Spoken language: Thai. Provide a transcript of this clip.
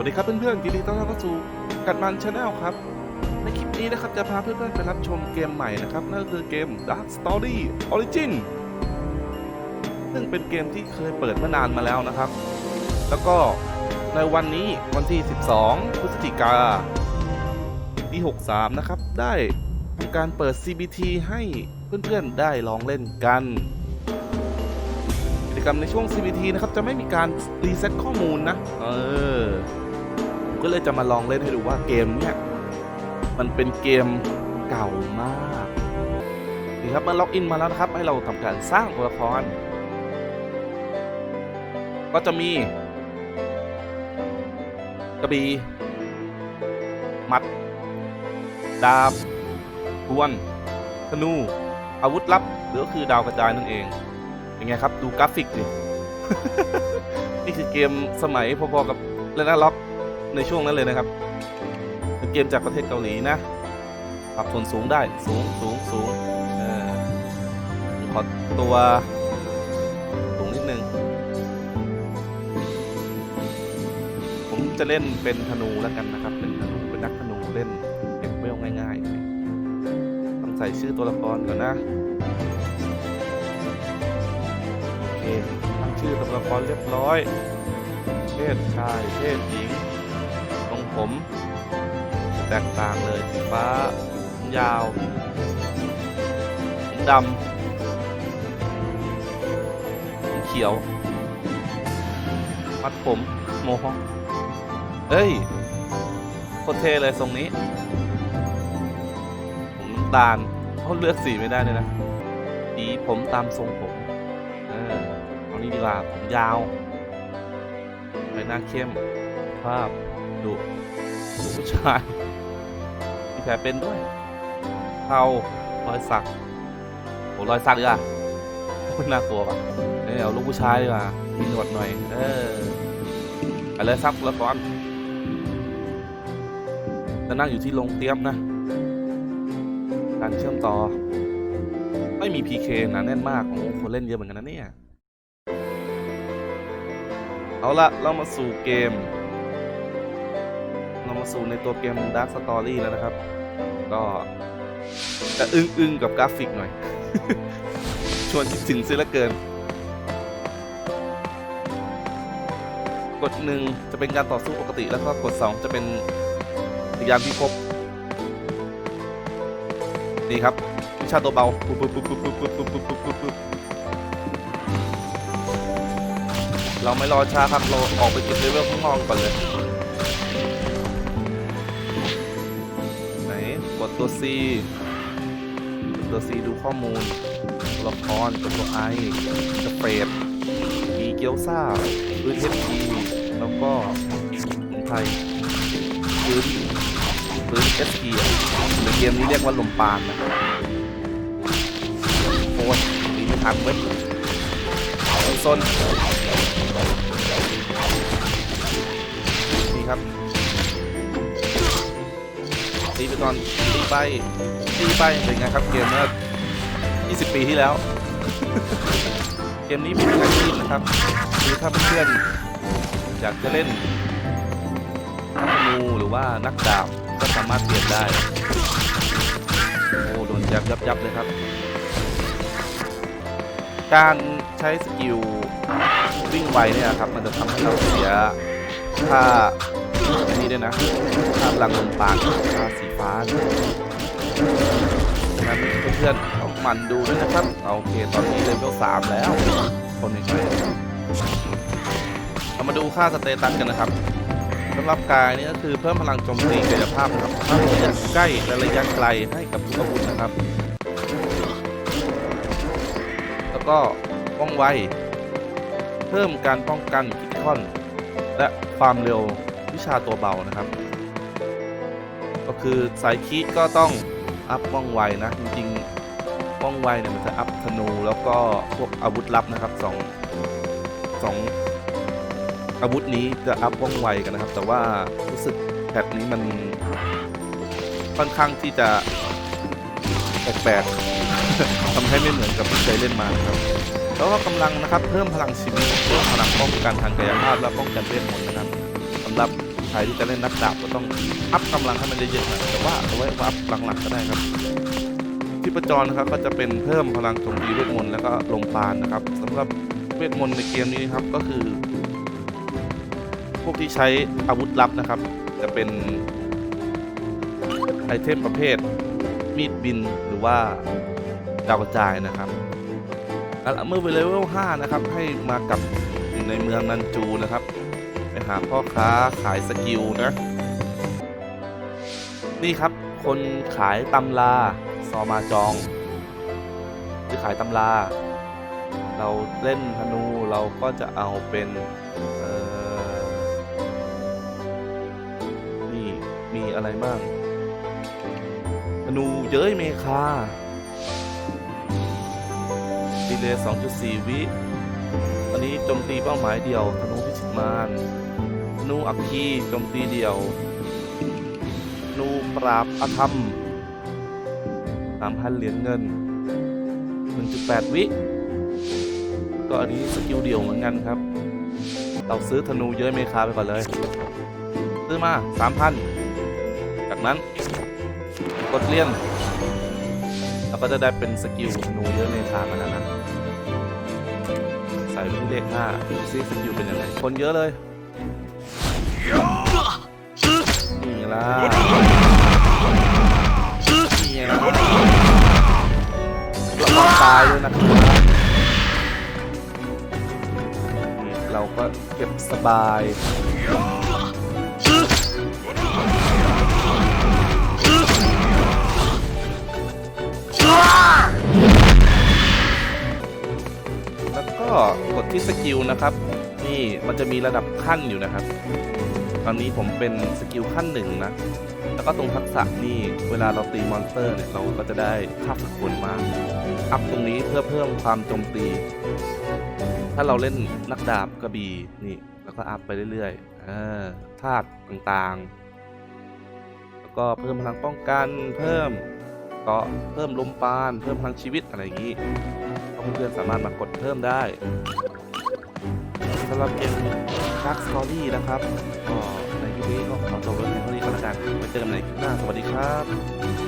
วัสดีครับเพื่อนๆยินดีต้อนรับเข้าสู่กัดมันชาแนลครับ ในคลิปนี้นะครับจะพาเพื่อนๆไปรับชมเกมใหม่นะครับ นั่นก็คือเกม Dark Story Origin ซึ่งเป็นเกมที่เคยเปิดมานานมาแล้วนะครับ แล้วก็ในวันนี้วันที่ 12 พฤศจิกาปี 63 นะครับ ได้ทำการเปิด CBT ให้เพื่อนๆได้ลองเล่นกันกิจกรรมในช่วง CBT นะครับจะไม่มีการรีเซ็ตข้อมูลนะ เออ ก็เลยจะมาลองเล่นให้ดูว่าเกมเนี่ยมันเป็นเกมเก่ามากนี่ครับมาล็อกอินมาแล้วนะครับ ให้เราทำการสร้างตัวละคร ก็จะมีกระบี่หมัด ดาบทวน ธนู อาวุธลับ หรือก็คือดาวกระจายนั่นเองเป็นไงครับ ดูกราฟิกดิ นี่คือเกมสมัยพอๆกับเลนาล็อก ในช่วงนั้นเลยนะครับเป็นเกมจากประเทศเกาหลีนะปรับส่วนสูงได้สูงสูงสูงเออขอตัวสูงนิดนึง ผมจะเล่นเป็นธนูแล้วกันนะครับ เป็นธนูเป็นนักธนูเล่นเก็บเวลง่ายๆหน่อยต้องใส่ชื่อตัวละครก่อนนะโอเคตั้งชื่อตัวละครเรียบร้อย เพศชาย เพศหญิง ม แตกต่างเลยสีฟ้ายาวผมดำผมเขียว มัดผมโมฮอคเฮ้ยโคตรเท่เลยทรงนี้ผมน้ำตาลเขาเลือกสีไม่ได้เลยนะสีผมตามทรงผมเออเอานี่ดีกว่าผมยาวใบหน้าเข้มภาพดุดุ ผู้ชาย มีแผลเป็นด้วยเทารอยสักโอ้รอยสักดีกว่าไม่น่ากลัวปะเออเอาลูกผู้ชายดีกว่ามีหนวดหน่อย เออไปเลยซักละก่อนจะนั่งอยู่ที่โรงเตรียมนะ การเชื่อมต่อ ไม่มี PK นะแน่นมากโอ้โหคนเล่นเยอะเหมือนกันนะเนี่ย เอาละเรามาสู่เกม เรามาสู่ในตัวเกม Dark Story แล้วนะครับ ก็จะอึ้งๆกับกราฟิกหน่อย ชวนคิดถึงเสียเหลือเกิน กดหนึ่งจะเป็นการต่อสู้ปกติแล้วก็กดสองจะเป็นพยายามพิภพนี่ครับวิชาตัวเบาปุ๊บปุ๊บปุ๊บปุ๊บปุ๊บปุ๊บปุ๊บปุ๊บปุ๊บปุ๊บเราไม่รอช้าครับเราออกไปเก็บเลเวลข้างนอกก่อนเลย ดตัว C กดตัว C ดูข้อมูลตัวละครกดตัว I สเปรดมีเกียวซ่าพื้นเทปทีแล้วก็ไพรพื้นพื้นเอสพีในเกมนี้เรียกว่าลมปานนะโอ้ยตีไม่ทันเว้ยซน อนตีไปตีไปเป็นไงครับเกมเมื่อ20 ปีที่แล้ว เกมนี้มีอาชีพนะครับคือถ้าเพื่อนอยากจะเล่นนักธนูหรือว่านักดาบก็สามารถเปลี่ยนได้ โอ้โดนยับยับยับเลยครับ การใช้สกิลวิ่งไวเนี่ยครับ มันจะทำให้เราเสียค่า นนี้ด้วยนะค่าพลังลมปานค่าสีฟ้านี่ยงั้นเพื่อนๆต้องหมันดูด้วยนะครับเอาโอเคตอนนี้เลเวลสามแล้ว คนหนึ่งเลยเรามาดูค่าสเตตัสกันนะครับสำหรับกายนี่ก็คือเพิ่มพลังโจมตีกายภาพนะครับทั้งระยะใกล้และระยะไกลให้กับทุกอาวุธนะครับ แล้วก็ว่องไว เพิ่มการป้องกันคิดคอน และความเร็ว วิชาตัวเบานะครับ ก็คือสายคีก็ต้องอัพว่องไวนะ จริงๆว่องไวเนี่ยมันจะอัพธนู แล้วก็พวกอาวุธลับนะครับสองสองอาวุธนี้จะอัพว่องไวกันนะครับ แต่ว่ารู้สึกแพทนี้มันค่อนข้างที่จะแปลกๆทำให้ไม่เหมือนกับที่เคยเล่นมานะครับ แล้วก็กำลังนะครับเพิ่มพลังชีวิตเพิ่มพลังป้องกันทางกายภาพและป้องกันเวทมนต์นะครับ สำหรับใครที่จะเล่นนักดาบก็ต้องอัพกำลังให้มันเยอะๆหน่อยแต่ว่าเอาไว้อัพหลังๆก็ได้ครับที่ประจรนะครับก็จะเป็นเพิ่มพลังโจมตีเวทมนต์แล้วก็ลมปราณนะครับสำหรับเวทมนต์ในเกมนี้นครับก็คือ พวกที่ใช้อาวุธลับนะครับ จะเป็นไอเทมประเภทมีดบินหรือว่าดาวกระจายนะครับแล้วเมื่อเลเวล5นะครับให้มากับอยู่ในเมืองนันจูนะครับ หาพ่อค้าขายสกิลนะ นี่ครับคนขายตำราซอมาจองคือขายตำรา เราเล่นธนูเราก็จะเอาเป็นนี่มีอะไรบ้างธนูเย้ยเมคาดีเลย์2.4 วิอันนี้โจมตีเป้าหมายเดียวธนูพิชิตมาร นูอัคคีโจมตีเดี่ยว นูปราบอาธรรม3,000เหรียญเงิน 1.8 วิ ก็อันนี้สกิลเดี่ยวเหมือนกันครับ เราซื้อธนูเยอะเมคาไปก่อนเลย ซื้อมา 3,000 จากนั้น กดเลี่ยนเราก็จะได้เป็นสกิลธนูเยอะเมคามาแล้วนะ ใส่ไปที่เลขห้าดูซิสกิลเป็นยังไง คนเยอะเลย นี่ละนี่ละเราต้องตายด้วยนะครับเราก็เก็บสบายแล้วก็กดที่สกิลนะครับ นี่มันจะมีระดับขั้นอยู่นะครับ อนนี้ผมเป็นสกิลขั้นหนึ่งนะ แล้วก็ตรงทักษะนี่เวลาเราตีมอนสเตอร์เนี่ยเราก็จะได้ค่าฝึกฝนมา อัพตรงนี้เพื่อเพิ่มความโจมตี ถ้าเราเล่นนักดาบกระบี่นี่แล้วก็อัพไปเรื่อยๆอ่าธาตุต่างๆ แล้วก็เพิ่มพลังป้องกันเพิ่มเกาะเพิ่มลมปราณเพิ่มพลังชีวิตอะไรอย่างนี้เพื่อนๆสามารถมากดเพิ่มได้ สำหรับเกมดักสตอรี่นะครับก็ในคลิปนี้ก็ขอจบไว้เพียงเท่านี้ก็แล้วกันไว้เจอกันในคลิปหน้าสวัสดีครับ